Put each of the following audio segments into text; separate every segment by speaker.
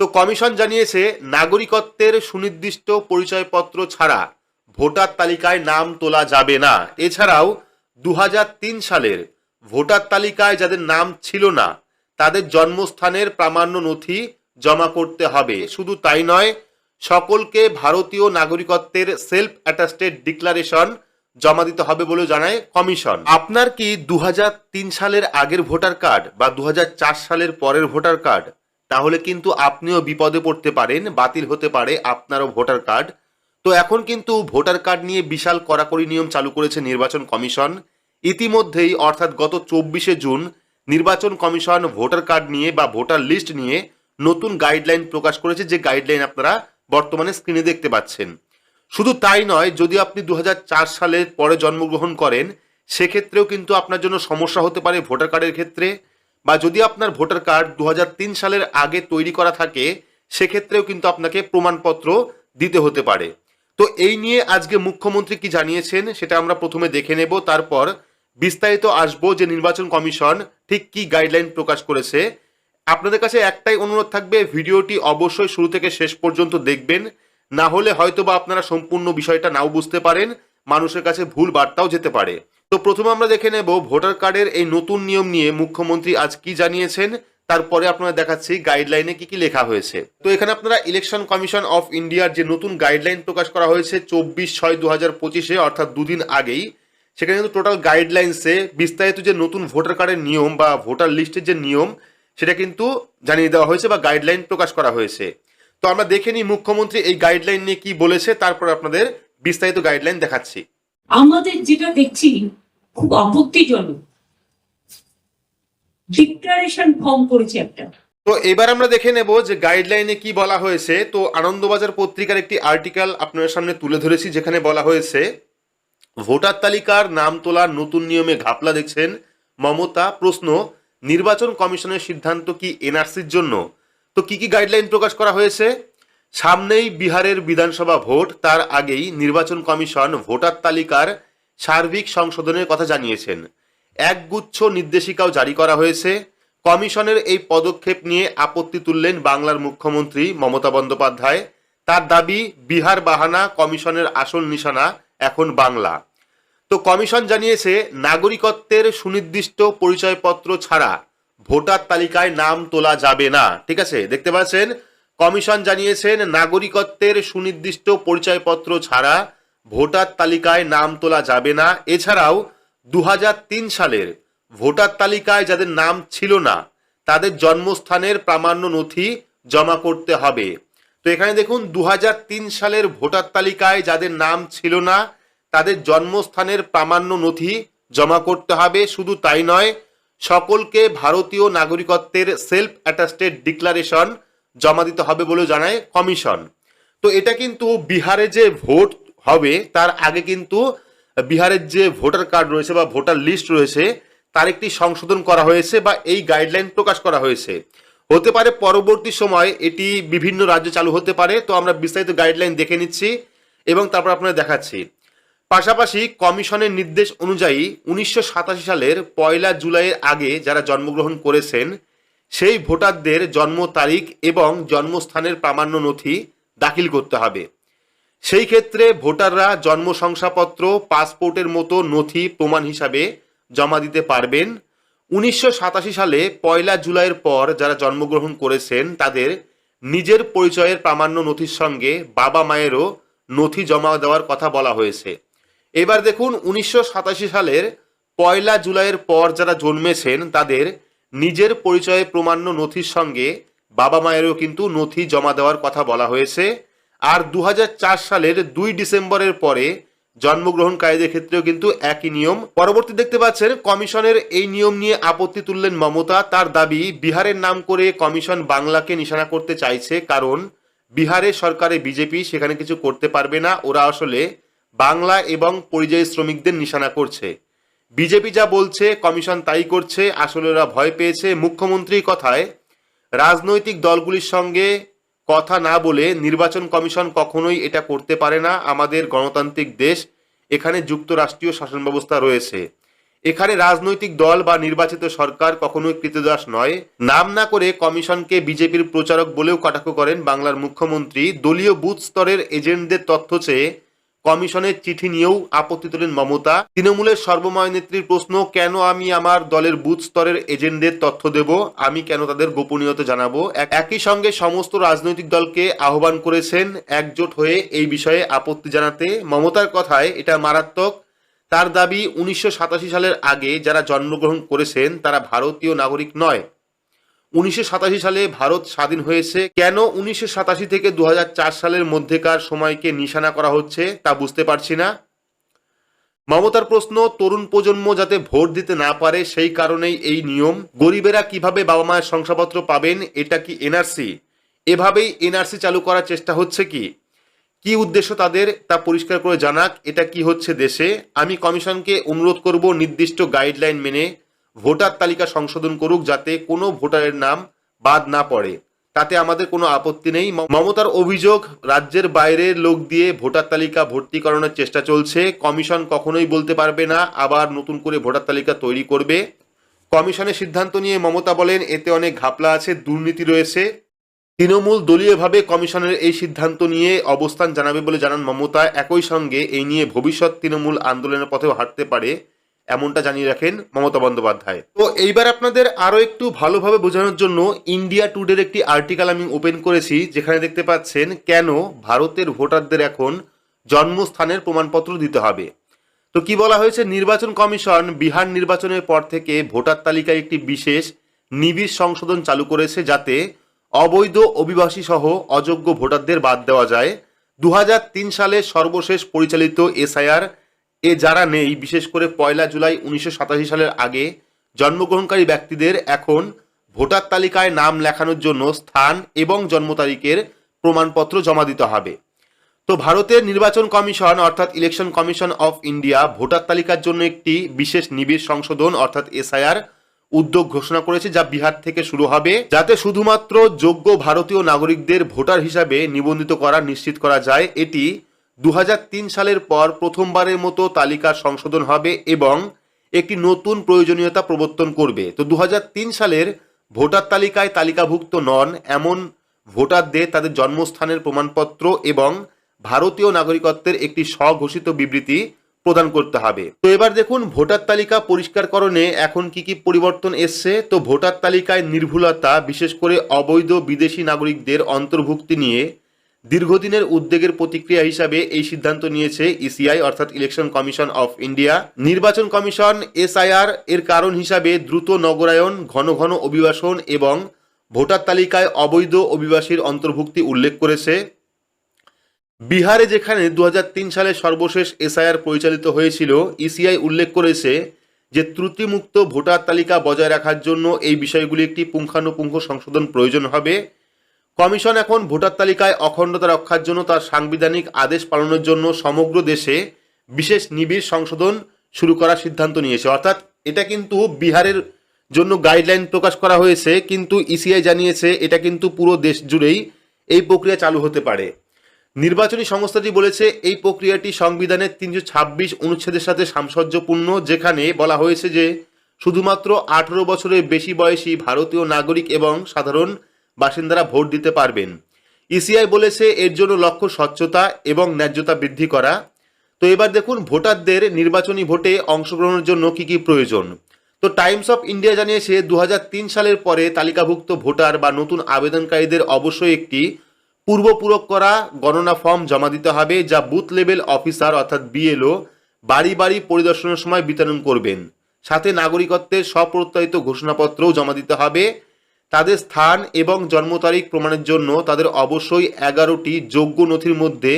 Speaker 1: তো কমিশন জানিয়েছে, নাগরিকত্বের সুনির্দিষ্ট পরিচয়পত্র ছাড়া ভোটার তালিকায় নাম তোলা যাবে না। এছাড়াও দু হাজার তিন সালের ভোটার তালিকায় যাদের নাম ছিল না, তাদের জন্মস্থানের প্রামাণ্য নথি জমা করতে হবে। শুধু তাই নয়, সকলকে ভারতীয় নাগরিকত্বের সেলফ অ্যাটাস্টেড ডিক্লারেশন জমা দিতে হবে বলে জানায় কমিশন। আপনার কি দু হাজার তিন সালের আগের ভোটার কার্ড বা দু হাজার চার সালের পরের ভোটার কার্ড তাহলে কিন্তু আপনিও বিপদে পড়তে পারেন, বাতিল হতে পারে আপনারও ভোটার কার্ড। তো এখন কিন্তু ভোটার কার্ড নিয়ে বিশাল কড়াকড়ি নিয়ম চালু করেছে নির্বাচন কমিশন। ইতিমধ্যেই, অর্থাৎ গত চব্বিশে জুন, নির্বাচন কমিশন ভোটার কার্ড নিয়ে বা ভোটার লিস্ট নিয়ে নতুন গাইডলাইন প্রকাশ করেছে, যে গাইডলাইন আপনারা বর্তমানে স্ক্রিনে দেখতে পাচ্ছেন। শুধু তাই নয়, যদি আপনি দু হাজার চার সালের পরে জন্মগ্রহণ করেন, সেক্ষেত্রেও কিন্তু আপনার জন্য সমস্যা হতে পারে ভোটার কার্ডের ক্ষেত্রে। বা যদি আপনার ভোটার কার্ড দু হাজার তিন সালের আগে তৈরি করা থাকে, সেক্ষেত্রেও কিন্তু আপনাকে প্রমাণপত্র দিতে হতে পারে। তো এই নিয়ে আজকে মুখ্যমন্ত্রী কি জানিয়েছেন, সেটা আমরা প্রথমে দেখে নেব। তারপর বিস্তারিত আসব যে নির্বাচন কমিশন ঠিক কি গাইডলাইন প্রকাশ করেছে। আপনাদের কাছে একটাই অনুরোধ থাকবে, ভিডিওটি অবশ্যই শুরু থেকে শেষ পর্যন্ত দেখবেন। না হলে হয়তো বা আপনারা সম্পূর্ণ বিষয়টা নাও বুঝতে পারেন, মানুষের কাছে ভুল বার্তাও যেতে পারে। তো প্রথমে আমরা দেখে নেব ভোটার কার্ডের এই নতুন নিয়ম নিয়ে মুখ্যমন্ত্রী আজ কি জানিয়েছেন, তারপরে আপনারা দেখাচ্ছি গাইডলাইনে কি কি লেখা হয়েছে। তো এখানে আপনারা ইলেকশন কমিশন অফ ইন্ডিয়ার যে নতুন গাইডলাইন প্রকাশ করা হয়েছে চব্বিশ ছয় দু হাজার পঁচিশে, অর্থাৎ দুদিন আগেই, সেখানে কিন্তু টোটাল গাইডলাইন্সে বিস্তারিত যে নতুন ভোটার কার্ডের নিয়ম বা ভোটার লিস্টের যে নিয়ম, সেটা কিন্তু জানিয়ে দেওয়া হয়েছে বা গাইডলাইন প্রকাশ করা হয়েছে। তো আমরা দেখে নিই মুখ্যমন্ত্রী এই গাইডলাইন নিয়ে কি বলেছে, তারপর আপনাদের বিস্তারিত গাইডলাইন দেখাচ্ছি।
Speaker 2: আমাদের যেটা দেখছি খুব আপত্তিজনক। ডিক্লারেশন ফর্ম করেছে একটা।
Speaker 1: তো এবার আমরা দেখে নেব যে গাইডলাইনে কি বলা হয়েছে। তো আনন্দবাজার পত্রিকার একটি আর্টিকেল আপনাদের সামনে তুলে ধরেছি, যেখানে বলা হয়েছে, ভোটার তালিকার নাম তোলার নতুন নিয়মে ঘাপলা দেখছেন। মমতা, প্রশ্ন, নির্বাচন কমিশনের সিদ্ধান্ত কি এনআরসির জন্য? তো কি কি গাইডলাইন প্রকাশ করা হয়েছে? সামনেই বিহারের বিধানসভা ভোট, তার আগেই নির্বাচন কমিশন ভোটার তালিকার সার্বিক সংশোধনের কথা জানিয়েছেন। একগুচ্ছ নির্দেশিকাও জারি করা হয়েছে। কমিশনের এই পদক্ষেপ নিয়ে আপত্তি তুললেন বাংলার মুখ্যমন্ত্রী মমতা বন্দ্যোপাধ্যায়। তার দাবি, বিহার বাহানা কমিশনের আসল নিশানা এখন বাংলা। তো কমিশন জানিয়েছে, নাগরিকত্বের সুনির্দিষ্ট পরিচয়পত্র ছাড়া ভোটার তালিকায় নাম তোলা যাবে না। ঠিক আছে, দেখতে পাচ্ছেন? কমিশন জানিয়েছেন, নাগরিকত্বের সুনির্দিষ্ট পরিচয়পত্র ছাড়া ভোটার তালিকায় নাম তোলা যাবে না। এছাড়াও দু হাজার তিন সালের ভোটার তালিকায় যাদের নাম ছিল না, তাদের জন্মস্থানের প্রামাণ্য নথি জমা করতে হবে। তো এখানে দেখুন দু হাজার তিন সালের ভোটার তালিকায় যাদের নাম ছিল না, তাদের জন্মস্থানের প্রামাণ্য নথি জমা করতে হবে। শুধু তাই নয়, সকলকে ভারতীয় নাগরিকত্বের সেলফ অ্যাটাস্টেড ডিক্লারেশন জমা দিতে হবে বলে জানায় কমিশন। তো এটা কিন্তু বিহারে যে ভোট হবে, তার আগে কিন্তু বিহারের যে ভোটার কার্ড রয়েছে বা ভোটার লিস্ট রয়েছে, তার একটি সংশোধন করা হয়েছে বা এই গাইডলাইন প্রকাশ করা হয়েছে। হতে পারে পরবর্তী সময় এটি বিভিন্ন রাজ্যে চালু হতে পারে, তো আমরা বিস্তারিত গাইডলাইন দেখে নিচ্ছি এবং তারপর আপনারা দেখাচ্ছি। পাশাপাশি কমিশনের নির্দেশ অনুযায়ী উনিশশো সাতাশি সালের পয়লা জুলাইয়ের আগে যারা জন্মগ্রহণ করেছেন সেই ভোটারদের জন্ম তারিখ এবং জন্মস্থানের প্রামাণ্য নথি দাখিল করতে হবে। সেই ক্ষেত্রে ভোটাররা জন্ম শংসাপত্র পাসপোর্টের মতো নথি প্রমাণ হিসাবে জমা দিতে পারবেন। উনিশশো সাতাশি সালে পয়লা জুলাইয়ের পর যারা জন্মগ্রহণ করেছেন, তাদের নিজের পরিচয়ের প্রামাণ্য নথির সঙ্গে বাবা মায়েরও নথি জমা দেওয়ার কথা বলা হয়েছে। এবার দেখুন, উনিশশো সাতাশি সালের পয়লা জুলাইয়ের পর যারা জন্মেছেন, তাদের নিজের পরিচয়ে প্রমাণ্য নথির সঙ্গে বাবা মায়েরও কিন্তু নথি জমা দেওয়ার কথা বলা হয়েছে। আর দু হাজার চার সালের দুই ডিসেম্বরের পরে জন্মগ্রহণকারীদের ক্ষেত্রেও কিন্তু একই নিয়ম। পরবর্তী দেখতে পাচ্ছেন, কমিশনের এই নিয়ম নিয়ে আপত্তি তুললেন মমতা। তার দাবি, বিহারের নাম করে কমিশন বাংলাকে নিশানা করতে চাইছে কারণ বিহারের সরকারে বিজেপি, সেখানে কিছু করতে পারবে না। ওরা আসলে বাংলা এবং পরিযায়ী শ্রমিকদের নিশানা করছে। বিজেপি যা বলছে, কমিশন তাই করছে আসলে ওরা ভয় পেয়েছে। মুখ্যমন্ত্রীর কথায়, রাজনৈতিক দলগুলির সঙ্গে কথা না বলে নির্বাচন কমিশন কখনোই এটা করতে পারে না। আমাদের গণতান্ত্রিক দেশ, এখানে যুক্তরাষ্ট্রীয় শাসন ব্যবস্থা রয়েছে। এখানে রাজনৈতিক দল বা নির্বাচিত সরকার কখনোই কৃতদাস নয়। নাম না করে কমিশনকে বিজেপির প্রচারক বলেও কটাক্ষ করেন বাংলার মুখ্যমন্ত্রী। দলীয় বুথ স্তরের এজেন্টদের তথ্য চেয়ে কমিশনের চিঠি নিয়েও আপত্তি তোলেন মমতা। তৃণমূলের সর্বময় নেত্রীর প্রশ্ন, কেন আমি আমার দলের বুথ স্তরের এজেন্টদের তথ্য দেব? আমি কেন তাদের গোপনীয়তা জানাব? একই সঙ্গে সমস্ত রাজনৈতিক দলকে আহ্বান করেছেন একজোট হয়ে এই বিষয়ে আপত্তি জানাতে। মমতার কথায় এটা মারাত্মক। তার দাবি, উনিশশো সাতাশি সালের আগে যারা জন্মগ্রহণ করেছেন, তারা ভারতীয় নাগরিক নয়। উনিশশো সাতাশি সালে ভারত স্বাধীন হয়েছে। কেন উনিশশো সাতাশি থেকে দু হাজার চার সালের মধ্যেকার সময়কে নিশানা করা হচ্ছে, তা বুঝতে পারছি না। মমতার প্রশ্ন, তরুণ প্রজন্ম যাতে ভোট দিতে না পারে, সেই কারণেই এই নিয়ম। গরিবেরা কীভাবে বাবা মায়ের শংসাপত্র পাবেন, এটা কি এনআরসি? এভাবেই এনআরসি চালু করার চেষ্টা হচ্ছে কি? কি উদ্দেশ্য তাদের, তা পরিষ্কার করে জানাক, এটা কি হচ্ছে দেশে? আমি কমিশনকে অনুরোধ করব নির্দিষ্ট গাইডলাইন মেনে ভোটার তালিকা সংশোধন করুক যাতে কোনো ভোটারের নাম বাদ না পড়ে। তাতে আমাদের কোনো আপত্তি নেই। মমতার অভিযোগ, রাজ্যের বাইরের লোক দিয়ে ভোটার তালিকা ভর্তি করানোর চেষ্টা চলছে। কমিশন কখনোই বলতে পারবে না, আবার নতুন করে ভোটার তালিকা তৈরি করবে। কমিশনের সিদ্ধান্ত নিয়ে মমতা বলেন, এতে অনেক ঘাপলা আছে, দুর্নীতি রয়েছে। তৃণমূল দলীয়ভাবে কমিশনের এই সিদ্ধান্ত নিয়ে অবস্থান জানাবে বলে জানান মমতা। একই সঙ্গে এই নিয়ে ভবিষ্যৎ তৃণমূল আন্দোলনের পথেও হাঁটতে পারে এমনটা জানিয়ে রাখেন মমতা বন্দ্যোপাধ্যায়। তো এইবার আপনাদের আরও একটু ভালোভাবে বোঝানোর জন্য ইন্ডিয়া টুডের একটি আর্টিকেল আমি ওপেন করেছি, যেখানে দেখতে পাচ্ছেন কেন ভারতের ভোটারদের এখন জন্মস্থানের প্রমাণপত্র দিতে হবে। তো কি বলা হয়েছে? নির্বাচন কমিশন বিহার নির্বাচনের পর থেকে ভোটার তালিকায় একটি বিশেষ নিবিড় সংশোধন চালু করেছে যাতে অবৈধ অভিবাসী সহ অযোগ্য ভোটারদের বাদ দেওয়া যায়। দু হাজার তিন সালে সর্বশেষ পরিচালিত এসআইআর এ যারা নেই, বিশেষ করে পয়লা জুলাই উনিশশো সালের আগে, জন্মগ্রহণকারী ব্যক্তিদের এখন ভোটার তালিকায় নাম লেখানোর জন্য স্থান এবং জন্ম তারিখের প্রমাণপত্র জমা দিতে হবে। তো ভারতের নির্বাচন কমিশন, অর্থাৎ election commission of India, voter তালিকার জন্য একটি বিশেষ নিবিড় সংশোধন, অর্থাৎ এসআইআর, উদ্যোগ ঘোষণা করেছে যা বিহার থেকে শুরু হবে, যাতে শুধুমাত্র যোগ্য ভারতীয় নাগরিকদের ভোটার হিসাবে নিবন্ধিত করা নিশ্চিত করা যায়। এটি দু হাজার তিন সালের পর প্রথমবারের মতো তালিকার সংশোধন হবে এবং একটি নতুন প্রয়োজনীয়তা প্রবর্তন করবে। তো দু হাজার তিন সালের ভোটার তালিকায় তালিকাভুক্ত নন এমন ভোটারদের তাদের জন্মস্থানের প্রমাণপত্র এবং ভারতীয় নাগরিকত্বের একটি স্বঘোষিত বিবৃতি প্রদান করতে হবে। তো এবার দেখুন ভোটার তালিকা পরিষ্কারকরণে এখন কি কি পরিবর্তন এসছে। তো ভোটার তালিকায় নির্ভুলতা, বিশেষ করে অবৈধ বিদেশি নাগরিকদের অন্তর্ভুক্তি নিয়ে দীর্ঘদিনের উদ্বেগের প্রতিক্রিয়া হিসাবে এই সিদ্ধান্ত নিয়েছে ইসিআই অর্থাৎ ইলেকশন কমিশন অফ ইন্ডিয়া নির্বাচন কমিশন এসআইআর এর কারণ হিসাবে দ্রুত নগরায়ন ঘন ঘন অভিবাসন এবং ভোটার তালিকায় অবৈধ অভিবাসীর অন্তর্ভুক্তি উল্লেখ করেছে। বিহারে যেখানে দু হাজার তিন সালে সর্বশেষ এসআইআর পরিচালিত হয়েছিল ইসিআই উল্লেখ করেছে যে ত্রুটিমুক্ত ভোটার তালিকা বজায় রাখার জন্য এই বিষয়গুলি একটি পুঙ্খানুপুঙ্খ সংশোধন প্রয়োজন হবে। কমিশন এখন ভোটার তালিকায় অখণ্ডতা রক্ষার জন্য তার সাংবিধানিক আদেশ পালনের জন্য সমগ্র দেশে বিশেষ নিবিড় সংশোধন শুরু করার সিদ্ধান্ত নিয়েছে। অর্থাৎ এটা কিন্তু বিহারের জন্য গাইডলাইন প্রকাশ করা হয়েছে, কিন্তু ইসিআই জানিয়েছে এটা কিন্তু পুরো দেশ জুড়েই এই প্রক্রিয়া চালু হতে পারে। নির্বাচনী সংস্থাটি বলেছে এই প্রক্রিয়াটি সংবিধানের তিনশো ছাব্বিশ অনুচ্ছেদের সাথে সামঞ্জস্যপূর্ণ, যেখানে বলা হয়েছে যে শুধুমাত্র আঠেরো বছরের বেশি বয়সী ভারতীয় নাগরিক এবং সাধারণ বাসিন্দারা ভোট দিতে পারবেন। ইসিআই বলেছে এর জন্য লক্ষ্য স্বচ্ছতা এবং ন্যায্যতা বৃদ্ধি করা। তো এবার দেখুন ভোটারদের নির্বাচনী ভোটে অংশগ্রহণের জন্য কি কি প্রয়োজন। তো টাইমস অফ ইন্ডিয়া জানিয়েছে দু হাজার তিন সালের পরে তালিকাভুক্ত ভোটার বা নতুন আবেদনকারীদের অবশ্যই একটি পূর্বপূরক করা, গণনা ফর্ম জমা দিতে হবে যা বুথ লেভেল অফিসার অর্থাৎ বিএলও বাড়ি বাড়ি পরিদর্শনের সময় বিতরণ করবেন। সাথে নাগরিকত্বের স্বপ্রত্যয়িত ঘোষণাপত্রও জমা দিতে হবে। তাদের স্থান এবং জন্ম তারিখ প্রমাণের জন্য তাদের অবশ্যই এগারোটি যোগ্য নথির মধ্যে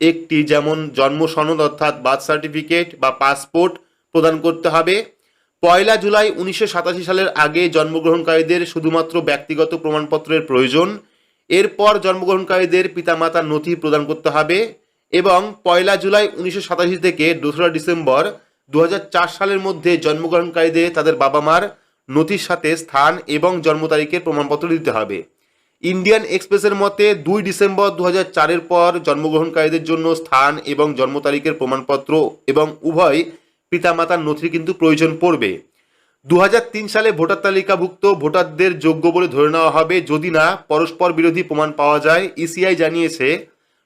Speaker 1: একটি, যেমন জন্ম সনদ অর্থাৎ বার্থ সার্টিফিকেট বা পাসপোর্ট, প্রদান করতে হবে। পয়লা জুলাই উনিশশো সাতাশি সালের আগে জন্মগ্রহণকারীদের শুধুমাত্র ব্যক্তিগত প্রমাণপত্রের প্রয়োজন। এরপর জন্মগ্রহণকারীদের পিতামাতার নথি প্রদান করতে হবে এবং পয়লা জুলাই উনিশশো সাতাশি থেকে দোসরা ডিসেম্বর দু হাজার চার সালের মধ্যে জন্মগ্রহণকারীদের তাদের বাবা মার নথির সাথে স্থান এবং জন্ম তারিখের প্রমাণপত্র দিতে হবে। ইন্ডিয়ান এক্সপ্রেসের মতে, দুই ডিসেম্বর দু চারের পর জন্মগ্রহণকারীদের জন্য স্থান এবং জন্ম তারিখের প্রমাণপত্র এবং উভয় পিতামাতার নথির কিন্তু প্রয়োজন পড়বে। দু হাজার তিন সালে ভোটার তালিকাভুক্ত ভোটারদের যোগ্য বলে ধরে নেওয়া হবে। যদি না, পরস্পর বিরোধী প্রমাণ পাওয়া যায়। ইসিআই জানিয়েছে,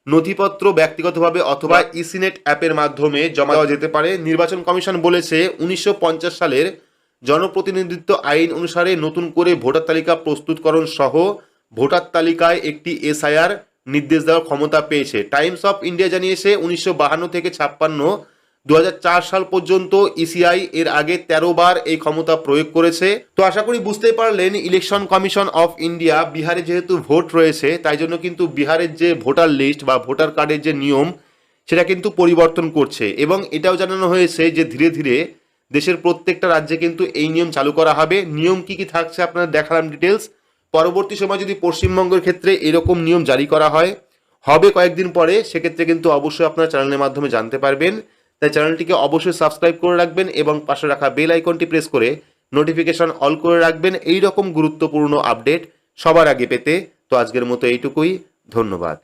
Speaker 1: নথিপত্র ব্যক্তিগতভাবে অথবা ইসিনেট অ্যাপের মাধ্যমে জমা দেওয়া যেতে পারে। নির্বাচন কমিশন বলেছে, উনিশশো পঞ্চাশ সালের জনপ্রতিনিধিত্ব আইন অনুসারে নতুন করে ভোটার তালিকা প্রস্তুতকরণ সহ ভোটার তালিকায় একটি এসআইআর নির্দেশ দেওয়ার ক্ষমতা পেয়েছে। টাইমস অফ ইন্ডিয়া জানিয়েছে, উনিশশো থেকে ছাপ্পান্ন দু সাল পর্যন্ত ইসিআই এর আগে তেরো বার এই ক্ষমতা প্রয়োগ করেছে। তো আশা করি বুঝতেই পারলেন, ইলেকশন কমিশন অফ ইন্ডিয়া বিহারে যেহেতু ভোট রয়েছে, তাই জন্য কিন্তু বিহারের যে ভোটার লিস্ট বা ভোটার কার্ডের যে নিয়ম, সেটা কিন্তু পরিবর্তন করছে। এবং এটাও জানানো হয়েছে যে ধীরে ধীরে দেশের প্রত্যেকটা রাজ্যে কিন্তু এই নিয়ম চালু করা হবে। নিয়ম কি কি থাকছে আপনারা দেখালাম ডিটেলস পরবর্তী সময় যদি পশ্চিমবঙ্গের ক্ষেত্রে এরকম নিয়ম জারি করা হয়, হবে কয়েকদিন পরে, সেক্ষেত্রে কিন্তু অবশ্যই আপনারা চ্যানেলের মাধ্যমে জানতে পারবেন। তাই চ্যানেলটিকে অবশ্যই সাবস্ক্রাইব করে রাখবেন এবং পাশে রাখা বেল আইকনটি প্রেস করে নোটিফিকেশন অল করে রাখবেন। এই রকম গুরুত্বপূর্ণ আপডেট সবার আগে পেতে। তো আজকের মতো এইটুকুই। ধন্যবাদ।